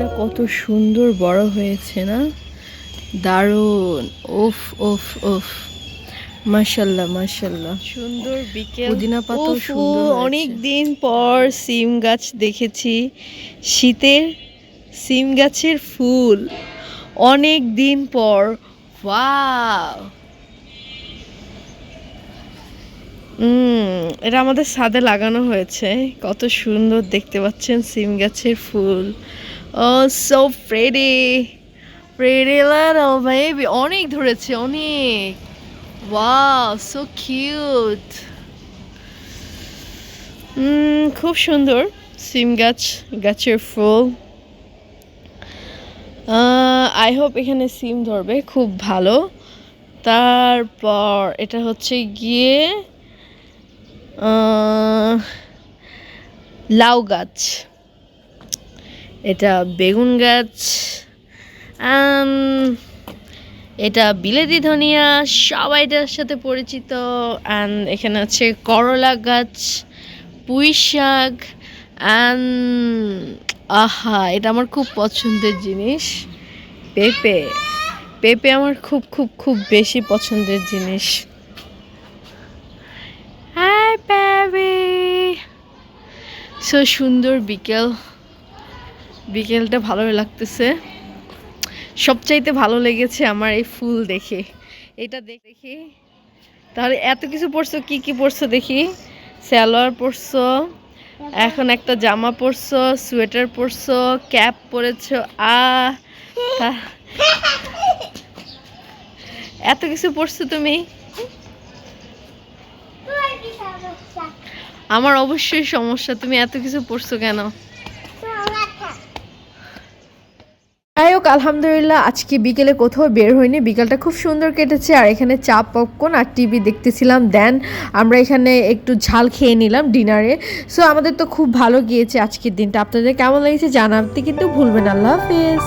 গাছটা কত সুন্দর বড় হয়েছে না? দারুণ। ওফ ওফ ওফ মাশাল্লাহ মাশাল্লাহ সুন্দর বিকেল। পুদিনা উফ, সুন্দর। অনেক দিন পর সিম গাছ দেখেছি। শীতের সিম গাছের ফুল। অনেক দিন পর। ওয়াও। উম, এটা আমাদের ছাদে লাগানো হয়েছে। কত সুন্দর দেখতে পাচ্ছেন সিম গাছের ফুল। ও সো প্রেডি ও বেবি অনেক ধরেছে, অনেক। ওয়াও সো কিউট খুব সুন্দর সিম গাছ, গাছের ফুল। আই হোপ এখানে সিম ধরবে, খুব ভালো। তারপর এটা হচ্ছে গিয়ে লাউ গাছ। এটা বেগুন গাছ। এটা বিলেতি ধনিয়া, সবাই এটার সাথে পরিচিত। অ্যান্ড এখানে আছে করলা গাছ, পুঁই শাক আহা, এটা আমার খুব পছন্দের জিনিস। পেঁপে। পেঁপে আমার খুব খুব খুব বেশি পছন্দের জিনিস হাই পেঁপে সো সুন্দর বিকেল। বিকেলটা ভালো লাগতেছে। সবচাইতে ভালো লেগেছে আমার এই ফুল দেখে। এটা দেখ- তাহলে এত কিছু পরছো, কি কি পরছো দেখি? স্যালোয়ার পরছো, এখন একটা জামা পরছো, সোয়েটার পরছো, ক্যাপ পরেছো আ এত কিছু পরছো তুমি? আমার অবশ্যই সমস্যা, তুমি এত কিছু পড়ছো কেন? যাই হোক, আলহামদুলিল্লাহ, আজকে বিকেলে কোথাও বের হয়নি বিকেলটা খুব সুন্দর কেটেছে, আর এখানে চা পপকর্ন আর টিভি দেখতেছিলাম। দেন আমরা এখানে একটু ঝাল খেয়ে নিলাম ডিনারে। সো আমাদের তো খুব ভালো গিয়েছে আজকের দিনটা। আপনাদের কেমন লেগেছে জানাতে কিন্তু ভুলবেন আল্লাহ হাফেজ।